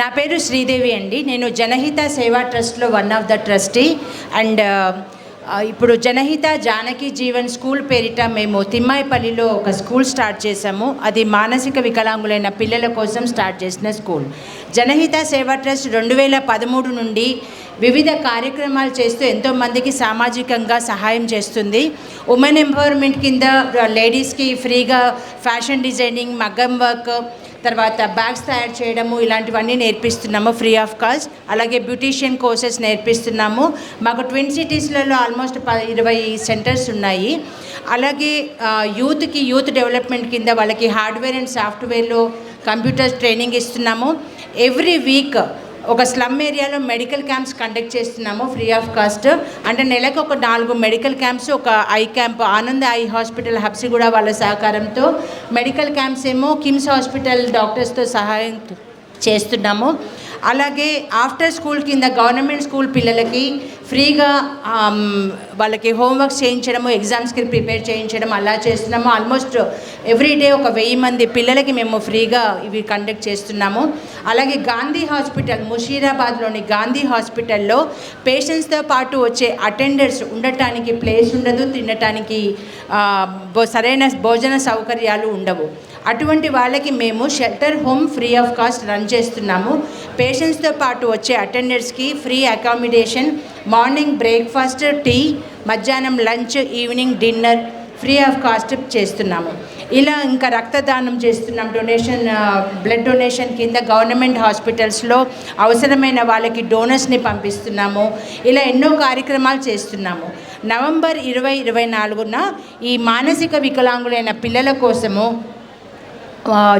నా పేరు శ్రీదేవి అండి. నేను Janahita Seva ట్రస్ట్లో one of the trustee. And ఇప్పుడు జనహిత జానకి జీవన్ స్కూల్ పేరిట మేము తిమ్మాయిపల్లిలో ఒక స్కూల్ స్టార్ట్ చేశాము. అది మానసిక వికలాంగులైన పిల్లల కోసం స్టార్ట్ చేసిన స్కూల్. జనహిత సేవా ట్రస్ట్ రెండు వేల పదమూడు నుండి వివిధ కార్యక్రమాలు చేస్తూ ఎంతోమందికి సామాజికంగా సహాయం చేస్తుంది. ఉమెన్ ఎంపవర్మెంట్ కింద లేడీస్కి ఫ్రీగా ఫ్యాషన్ డిజైనింగ్ మగ్గం వర్క్ తర్వాత బ్యాగ్స్ తయారు చేయడము ఇలాంటివన్నీ నేర్పిస్తున్నాము ఫ్రీ ఆఫ్ కాస్ట్. అలాగే బ్యూటీషియన్ కోర్సెస్ నేర్పిస్తున్నాము. మాకు ట్విన్ సిటీస్లలో ఆల్మోస్ట్ ప ఇరవై సెంటర్స్ ఉన్నాయి. అలాగే యూత్కి యూత్ డెవలప్మెంట్ కింద వాళ్ళకి హార్డ్వేర్ అండ్ సాఫ్ట్వేర్లో కంప్యూటర్ ట్రైనింగ్ ఇస్తున్నాము. ఎవ్రీ వీక్ ఒక స్లమ్ ఏరియాలో మెడికల్ క్యాంప్స్ కండక్ట్ చేస్తున్నాము ఫ్రీ ఆఫ్ కాస్ట్ అంటే నెలకు ఒక నాలుగు మెడికల్ క్యాంప్స్ ఒక eye camp Anand eye hospital Habsiguda వాళ్ళ సహకారంతో. మెడికల్ క్యాంప్స్ ఏమో కిమ్స్ హాస్పిటల్ డాక్టర్స్తో సహాయం చేస్తున్నాము. అలాగే ఆఫ్టర్ స్కూల్ కింద గవర్నమెంట్ స్కూల్ పిల్లలకి ఫ్రీగా వాళ్ళకి హోంవర్క్స్ చేయించడము ఎగ్జామ్స్కి ప్రిపేర్ చేయించడం అలా చేస్తున్నాము. ఆల్మోస్ట్ ఎవ్రీ డే ఒక వెయ్యి మంది పిల్లలకి మేము ఫ్రీగా ఇవి కండక్ట్ చేస్తున్నాము. అలాగే గాంధీ హాస్పిటల్ ముషీరాబాద్లోని గాంధీ హాస్పిటల్లో పేషెంట్స్తో పాటు వచ్చే అటెండర్స్ ఉండటానికి ప్లేస్ ఉండదు తినటానికి సరైన భోజన సౌకర్యాలు ఉండవు. అటువంటి వాళ్ళకి మేము shelter home free of cost run చేస్తున్నాము. పేషెంట్స్తో పాటు వచ్చే అటెండర్స్కి free accommodation morning breakfast tea మధ్యాహ్నం lunch evening dinner free of cost చేస్తున్నాము. ఇలా ఇంకా రక్తదానం చేస్తున్నాం. డొనేషన్ బ్లడ్ డొనేషన్ కింద గవర్నమెంట్ హాస్పిటల్స్లో అవసరమైన వాళ్ళకి డోనర్స్ని పంపిస్తున్నాము. ఇలా ఎన్నో కార్యక్రమాలు చేస్తున్నాము. నవంబర్ ఇరవై ఇరవై నాలుగున ఈ మానసిక వికలాంగులైన పిల్లల కోసము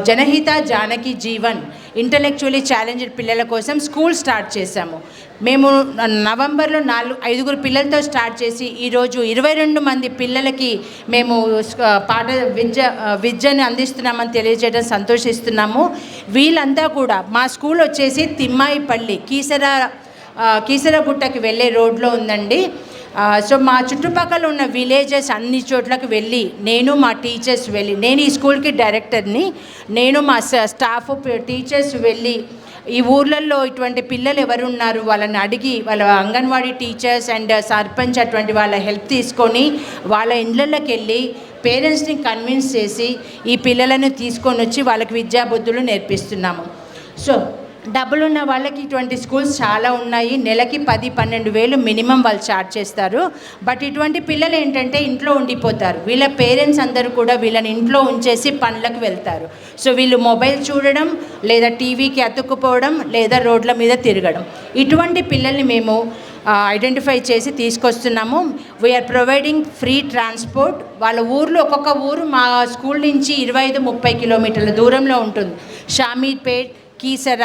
జనహిత జానకి జీవన్ ఇంటలెక్చువలీ ఛాలెంజ్డ్ పిల్లల కోసం స్కూల్ స్టార్ట్ చేశాము. మేము నవంబర్లో నాలుగు ఐదుగురు పిల్లలతో స్టార్ట్ చేసి ఈరోజు ఇరవై రెండు మంది పిల్లలకి మేము పాఠ విద్య విద్యను అందిస్తున్నామని తెలియజేయడం సంతోషిస్తున్నాము. వీళ్ళంతా కూడా మా స్కూల్ వచ్చేసి తిమ్మాయిపల్లి కీసర కీసరగుట్టకి వెళ్ళే రోడ్లో ఉందండి. సో మా చుట్టుపక్కల ఉన్న విలేజెస్ అన్ని చోట్లకి వెళ్ళి నేను మా టీచర్స్ వెళ్ళి నేను ఈ స్కూల్కి డైరెక్టర్ని నేను మా స్టాఫ్ టీచర్స్ వెళ్ళి ఈ ఊర్లలో ఇటువంటి పిల్లలు ఎవరున్నారు వాళ్ళని అడిగి వాళ్ళ అంగన్వాడీ టీచర్స్ అండ్ సర్పంచ్ అటువంటి వాళ్ళ హెల్ప్ తీసుకొని వాళ్ళ ఇండ్లలోకి వెళ్ళి పేరెంట్స్ని కన్విన్స్ చేసి ఈ పిల్లలను తీసుకొని వచ్చి వాళ్ళకి విద్యాబుద్ధులు నేర్పిస్తున్నాము. సో డబ్బులున్న వాళ్ళకి ఇటువంటి స్కూల్స్ చాలా ఉన్నాయి. నెలకి పది పన్నెండు వేలు మినిమం వాళ్ళు చార్జ్ చేస్తారు. బట్ ఇటువంటి పిల్లలు ఏంటంటే ఇంట్లో ఉండిపోతారు. వీళ్ళ పేరెంట్స్ అందరూ కూడా వీళ్ళని ఇంట్లో ఉంచేసి పనులకు వెళ్తారు. సో వీళ్ళు మొబైల్ చూడడం లేదా టీవీకి అతుక్కుపోవడం లేదా రోడ్ల మీద తిరగడం. ఇటువంటి పిల్లల్ని మేము ఐడెంటిఫై చేసి తీసుకొస్తున్నాము. We are providing free transport వాళ్ళ ఊర్లో ఒక్కొక్క ఊరు మా స్కూల్ నుంచి ఇరవై ఐదు ముప్పై కిలోమీటర్ల దూరంలో ఉంటుంది. షామీర్పేట్ కీసర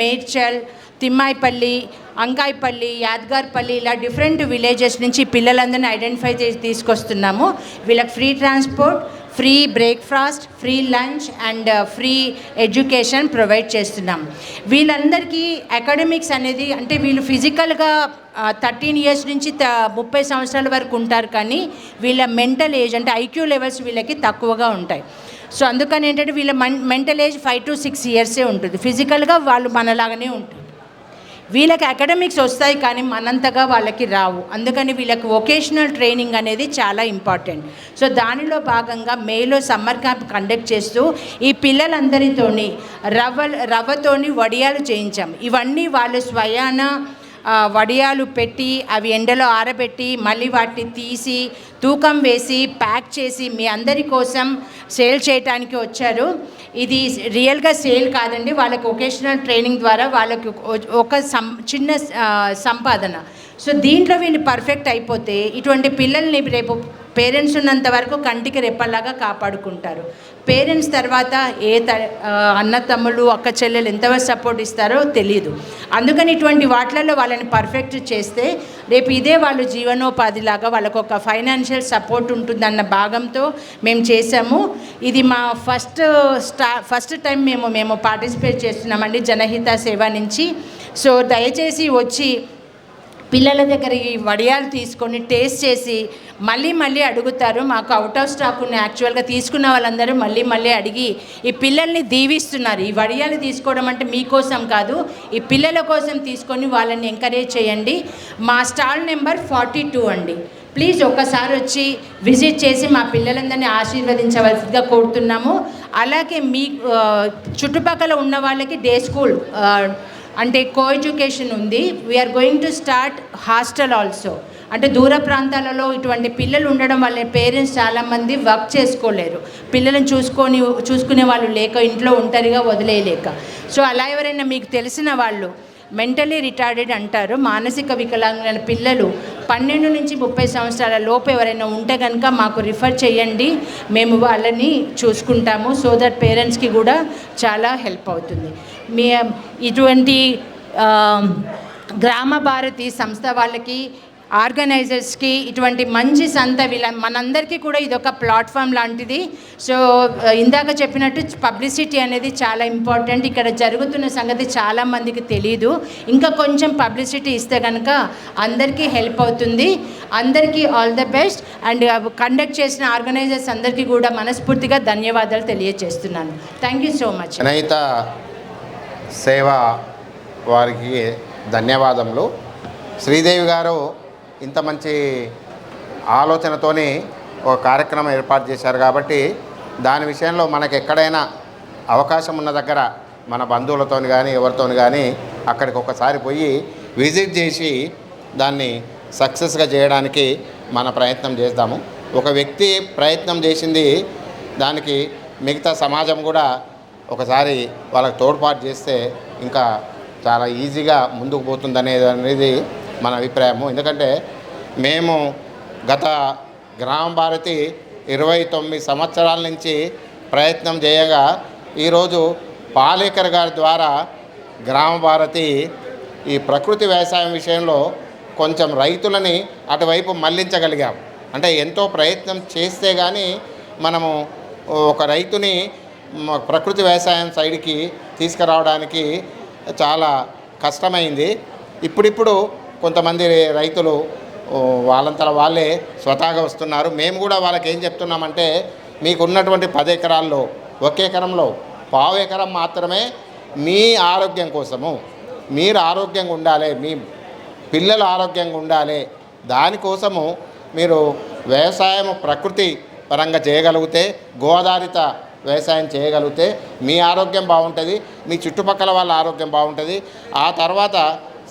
మేడ్చల్ తిమ్మాయిపల్లి అంకాయిపల్లి యాద్గార్పల్లి ఇలా డిఫరెంట్ విలేజెస్ నుంచి పిల్లలందరినీ ఐడెంటిఫై చేసి తీసుకొస్తున్నాము. వీళ్ళకి free transport free breakfast free lunch and uh, free education provide చేస్తున్నాం. వీళ్ళందరికీ అకాడమిక్స్ అనేది అంటే వీళ్ళు ఫిజికల్గా థర్టీన్ ఇయర్స్ నుంచి త ముప్పై సంవత్సరాల వరకు ఉంటారు కానీ వీళ్ళ మెంటల్ ఏజ్ అంటే ఐక్యూ లెవెల్స్ వీళ్ళకి తక్కువగా ఉంటాయి. సో అందుకని ఏంటంటే వీళ్ళ mental age five to six ఇయర్సే ఉంటుంది. ఫిజికల్గా వాళ్ళు మనలాగానే ఉంటుంది వీళ్ళకి అకాడమిక్స్ వస్తాయి కానీ మనంతగా వాళ్ళకి రావు. అందుకని వీళ్ళకి వొకేషనల్ ట్రైనింగ్ అనేది చాలా ఇంపార్టెంట్ సో దానిలో భాగంగా మేలో సమ్మర్ క్యాంప్ కండక్ట్ చేస్తూ ఈ పిల్లలందరితోని రవ్వ రవ్వతోని వడియాలు చేయించాం. ఇవన్నీ వాళ్ళు స్వయాన వడియాలు పెట్టి అవి ఎండలో ఆరబెట్టి మళ్ళీ వాటిని తీసి తూకం వేసి ప్యాక్ చేసి మీ అందరి కోసం సేల్ చేయడానికి వచ్చారు. ఇది రియల్గా సేల్ కాదండి వాళ్ళకి ఒకేషనల్ ట్రైనింగ్ ద్వారా వాళ్ళకి ఒక- సం చిన్న సంపాదన. సో దీంట్లో వీళ్ళు పర్ఫెక్ట్ అయిపోతే ఇటువంటి పిల్లల్ని రేపు పేరెంట్స్ ఉన్నంత వరకు కంటికి రెప్పలాగా కాపాడుకుంటారు. పేరెంట్స్ తర్వాత ఏ త అన్న తమ్ముళ్ళు అక్క చెల్లెలు ఎంతవరకు సపోర్ట్ ఇస్తారో తెలియదు అందుకని ఇటువంటి వాటిలలో వాళ్ళని పర్ఫెక్ట్ చేస్తే రేపు ఇదే వాళ్ళు జీవనోపాధిలాగా వాళ్ళకు ఒక ఫైనాన్షియల్ సపోర్ట్ ఉంటుందన్న భాగంతో మేము చేసాము ఇది మా ఫస్ట్ స్టా ఫస్ట్ టైం మేము మేము పార్టిసిపేట్ చేస్తున్నామండి జనహిత సేవ నుంచి. సో దయచేసి వచ్చి పిల్లల దగ్గర ఈ వడియాలు తీసుకొని టేస్ట్ చేసి మళ్ళీ మళ్ళీ అడుగుతారు. మాకు అవుట్ ఆఫ్ స్టాక్ ఉన్న యాక్చువల్గా తీసుకున్న వాళ్ళందరూ మళ్ళీ మళ్ళీ అడిగి ఈ పిల్లల్ని దీవిస్తున్నారు. ఈ వడియాలు తీసుకోవడం అంటే మీకోసం కాదు ఈ పిల్లల కోసం తీసుకొని వాళ్ళని ఎంకరేజ్ చేయండి. మా స్టాల్ నెంబర్ ఫార్టీ టూ అండి. ప్లీజ్ ఒక్కసారి వచ్చి విజిట్ చేసి మా పిల్లలందరినీ ఆశీర్వదించవలసిందిగా కోరుతున్నాము. అలాగే మీ చుట్టుపక్కల ఉన్న వాళ్ళకి డే స్కూల్ అంటే కో ఎడ్యుకేషన్ ఉంది we're going to start hostel also అంటే దూర ప్రాంతాలలో ఇటువంటి పిల్లలు ఉండడం వల్ల పేరెంట్స్ చాలామంది వర్క్ చేసుకోలేరు. పిల్లలను చూసుకొని చూసుకునే వాళ్ళు లేక ఇంట్లో ఒంటరిగా వదిలేయలేక. సో అలా ఎవరైనా మీకు తెలిసిన వాళ్ళు మెంటలీ రిటార్డెడ్ అంటారు. మానసిక వికలాంగులైన పిల్లలు పన్నెండు నుంచి ముప్పై సంవత్సరాల లోపు ఎవరైనా ఉంటే కనుక మాకు రిఫర్ చేయండి. మేము వాళ్ళని చూసుకుంటాము. సో దట్ పేరెంట్స్కి కూడా చాలా హెల్ప్ అవుతుంది. మీ ఇటువంటి గ్రామ భారతి సంస్థ వాళ్ళకి ఆర్గనైజర్స్కి ఇటువంటి మంచి సంత వీళ్ళ మనందరికీ కూడా ఇది ఒక ప్లాట్ఫామ్ లాంటిది. సో ఇందాక చెప్పినట్టు పబ్లిసిటీ అనేది చాలా ఇంపార్టెంట్. ఇక్కడ జరుగుతున్న సంగతి చాలామందికి తెలియదు ఇంకా కొంచెం పబ్లిసిటీ ఇస్తే కనుక అందరికీ హెల్ప్ అవుతుంది. అందరికీ all the best. And conduct చేసిన ఆర్గనైజర్స్ అందరికీ కూడా మనస్ఫూర్తిగా ధన్యవాదాలు తెలియజేస్తున్నాను. Thank you so much. నైత సేవ వారికి ధన్యవాదములు. శ్రీదేవి గారు ఇంత మంచి ఆలోచనతోని ఒక కార్యక్రమం ఏర్పాటు చేశారు కాబట్టి దాని విషయంలో మనకు ఎక్కడైనా అవకాశం ఉన్న దగ్గర మన బంధువులతోని కానీ ఎవరితోని కానీ అక్కడికి ఒకసారి పోయి విజిట్ చేసి దాన్ని సక్సెస్గా చేయడానికి మన ప్రయత్నం చేద్దాము. ఒక వ్యక్తి ప్రయత్నం చేసింది దానికి మిగతా సమాజం కూడా ఒకసారి వాళ్ళకి తోడ్పాటు చేస్తే ఇంకా చాలా ఈజీగా ముందుకు పోతుంది అనేది అనేది మన అభిప్రాయము. ఎందుకంటే మేము గత గ్రామ భారతి ఇరవై తొమ్మిది సంవత్సరాల నుంచి ప్రయత్నం చేయగా ఈరోజు పాలేకర్ గారి ద్వారా గ్రామ భారతి ఈ ప్రకృతి వ్యవసాయం విషయంలో కొంచెం రైతులని అటువైపు మళ్ళించగలిగాం. అంటే ఎంతో ప్రయత్నం చేస్తే కానీ మనము ఒక రైతుని ప్రకృతి వ్యవసాయం సైడ్కి తీసుకురావడానికి చాలా కష్టమైంది. ఇప్పుడిప్పుడు కొంతమంది రైతులు ఓ, వాళ్ళే స్వతహాగా వస్తున్నారు. మేము కూడా వాళ్ళకి ఏం చెప్తున్నామంటే మీకు ఉన్నటువంటి పది ఎకరాల్లో ఒక ఎకరంలో పావు ఎకరం మాత్రమే మీ ఆరోగ్యం కోసము మీరు ఆరోగ్యంగా ఉండాలి మీ పిల్లలు ఆరోగ్యంగా ఉండాలి. దానికోసము మీరు వ్యవసాయం ప్రకృతి పరంగా చేయగలిగితే గోదారిత వ్యవసాయం చేయగలిగితే మీ ఆరోగ్యం బాగుంటుంది మీ చుట్టుపక్కల వాళ్ళ ఆరోగ్యం బాగుంటుంది. ఆ తర్వాత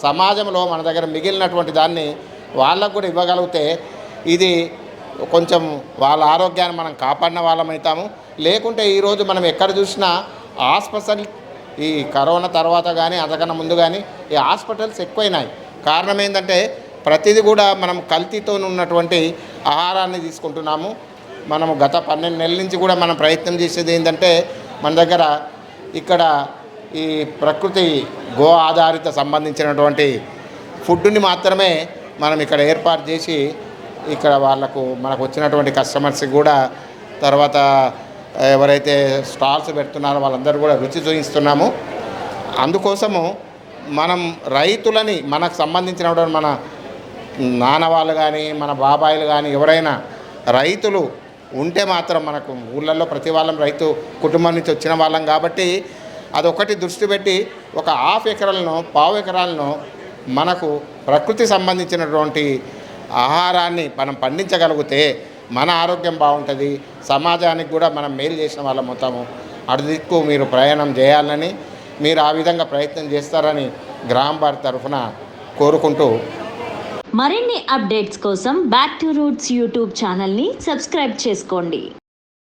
సమాజంలో మన దగ్గర మిగిలినటువంటి దాన్ని వాళ్ళకు కూడా ఇవ్వగలిగితే ఇది కొంచెం వాళ్ళ ఆరోగ్యాన్ని మనం కాపాడిన వాళ్ళం అవుతాము. లేకుంటే ఈరోజు మనం ఎక్కడ చూసినా హాస్పిటల్ ఈ కరోనా తర్వాత కానీ అంతకన్నా ముందు కానీ ఈ హాస్పిటల్స్ ఎక్కువైనాయి. కారణం ఏంటంటే ప్రతిదీ కూడా మనం కల్తీతో ఉన్నటువంటి ఆహారాన్ని తీసుకుంటున్నాము. మనము గత పన్నెండు నెలల నుంచి కూడా మనం ప్రయత్నం చేసేది ఏంటంటే మన దగ్గర ఇక్కడ ఈ ప్రకృతి గో ఆధారిత సంబంధించినటువంటి ఫుడ్ని మాత్రమే మనం ఇక్కడ ఏర్పాటు చేసి ఇక్కడ వాళ్ళకు మనకు వచ్చినటువంటి కస్టమర్స్కి కూడా తర్వాత ఎవరైతే స్టాల్స్ పెడుతున్నారో వాళ్ళందరూ కూడా రుచి చూపిస్తున్నాము. అందుకోసము మనం రైతులని మనకు సంబంధించినటువంటి మన నాన్న వాళ్ళు కానీ మన బాబాయిలు కానీ ఎవరైనా రైతులు ఉంటే మాత్రం మనకు ఊళ్ళల్లో ప్రతి వాళ్ళం రైతు కుటుంబం నుంచి వచ్చిన వాళ్ళం కాబట్టి అదొకటి దృష్టి పెట్టి ఒక హాఫ్ ఎకరాలను పావు ఎకరాలను మనకు ప్రకృతి సంబంధించినటువంటి ఆహారాన్ని మనం పండించగలిగితే మన ఆరోగ్యం బాగుంటుంది సమాజానికి కూడా మనం మేలు చేసిన వాళ్ళం అవుతాము. అటు దిక్కు మీరు ప్రయాణం చేయాలని మీరు ఆ విధంగా ప్రయత్నం చేస్తారని గ్రామ భారత్ తరఫున కోరుకుంటూ మరిన్ని అప్డేట్స్ కోసం బ్యాక్ టు రూట్స్ యూట్యూబ్ ఛానల్ని సబ్స్క్రైబ్ చేసుకోండి.